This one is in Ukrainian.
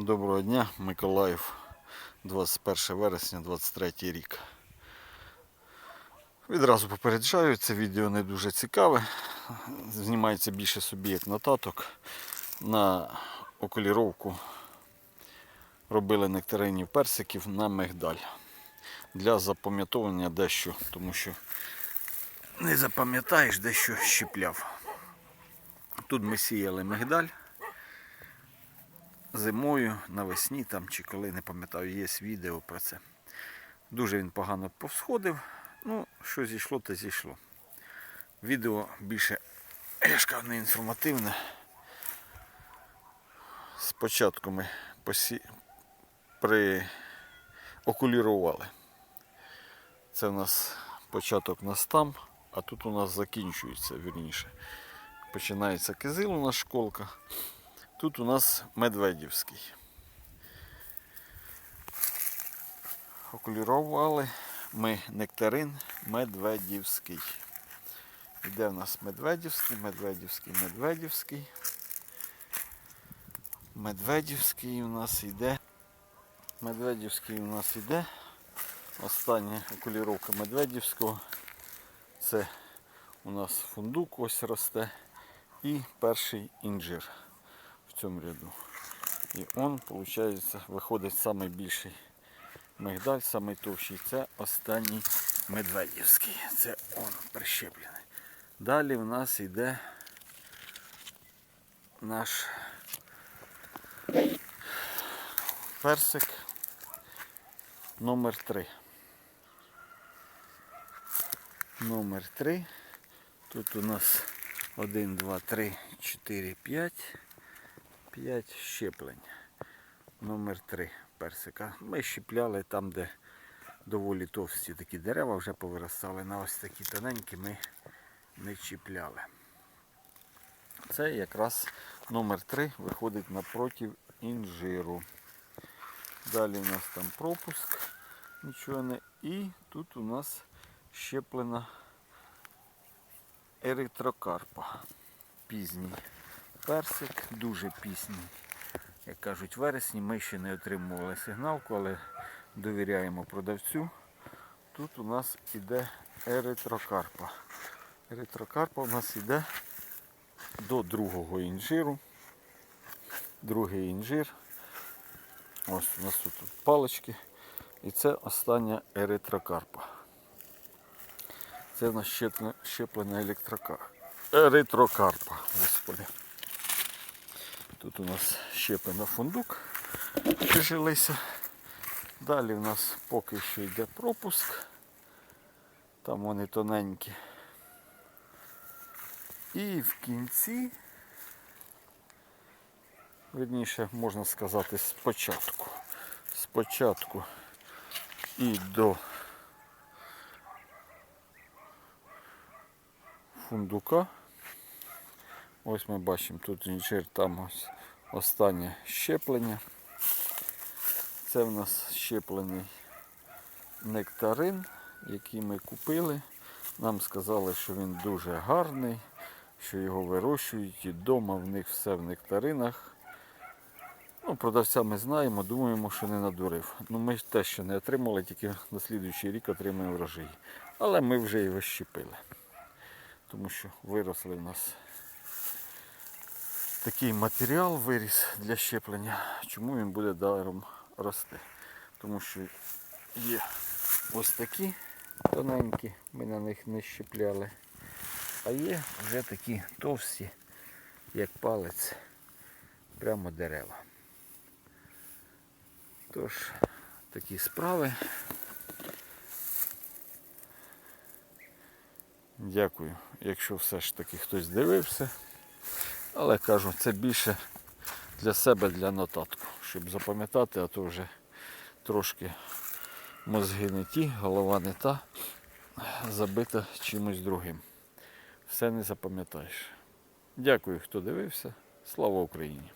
Доброго дня, Миколаїв, 21 вересня 23 рік. Відразу попереджаю, це відео не дуже цікаве. Знімається більше собі як нотаток. На окуліровку робили нектаринів персиків на мигдаль. Для запам'ятовування дещо, тому що не запам'ятаєш, дещо щіпляв. Тут ми сіяли мигдаль зимою, навесні там чи коли, не пам'ятаю, є відео про це. Дуже він погано повсходив. Ну, що зійшло, то зійшло. Відео більше я не інформативне. Спочатку ми посі... при... окулірували. Це в нас початок нас там, а тут у нас закінчується вірніше. Починається кизил у нас школка. Тут у нас Медведівський. Окулірували ми нектарин Медведівський. Іде в нас Медведівський, Медведівський, Медведівський. Медведівський у нас йде. Медведівський у нас йде. Остання окуліровка Медведівського. Це у нас фундук ось росте. І перший інжир цьому ряду. І он, виходить, виходить найбільший мигдаль, найтовщий. Це останній медведівський. Це он прищеплений. Далі в нас йде наш персик номер 3. Номер 3. Тут у нас 1, 2, 3, 4, 5. 5 щеплень. Номер 3 персика. Ми щепляли там, де доволі товсті такі дерева вже повиростали. На ось такі тоненькі ми не чіпляли. Це якраз номер 3 виходить напротив інжиру. Далі у нас там пропуск, нічого не. І тут у нас щеплена еритрокарпа. Пізній персик, дуже пісній. Як кажуть, в вересні ми ще не отримували сигналку, але довіряємо продавцю. Тут у нас іде еритрокарпа. Еритрокарпа у нас іде до другого інжиру. Другий інжир. Ось у нас тут, палички. І це остання еритрокарпа. Це в нас щеплена електрокарпа. Еритрокарпа, господи. Тут у нас щеплено фундук, прижилися. Далі у нас поки що йде пропуск. Там вони тоненькі. І в кінці, верніше, можна сказати, спочатку. Спочатку і до фундука. Ось ми бачимо, тут інжир, там ось останнє щеплення. Це в нас щеплений нектарин, який ми купили. Нам сказали, що він дуже гарний, що його вирощують і вдома в них все в нектаринах. Ну, Продавця ми знаємо, думаємо, що не надурив. Ну, Ми те, що не отримали, тільки на слідуючий рік отримаємо врожай. Але ми вже його щепили. Тому що виросли в нас такий матеріал виріс для щеплення. Чому він буде даром рости? Тому що є ось такі тоненькі, ми на них не щепляли. А є вже такі товсті, як палець, прямо дерева. Тож, такі справи. Дякую, якщо все ж таки хтось дивився. Але кажу, це більше для себе, для нотатку, щоб запам'ятати, а то вже трошки мозги не ті, голова не та, забита чимось другим. Все не запам'ятаєш. Дякую, хто дивився. Слава Україні!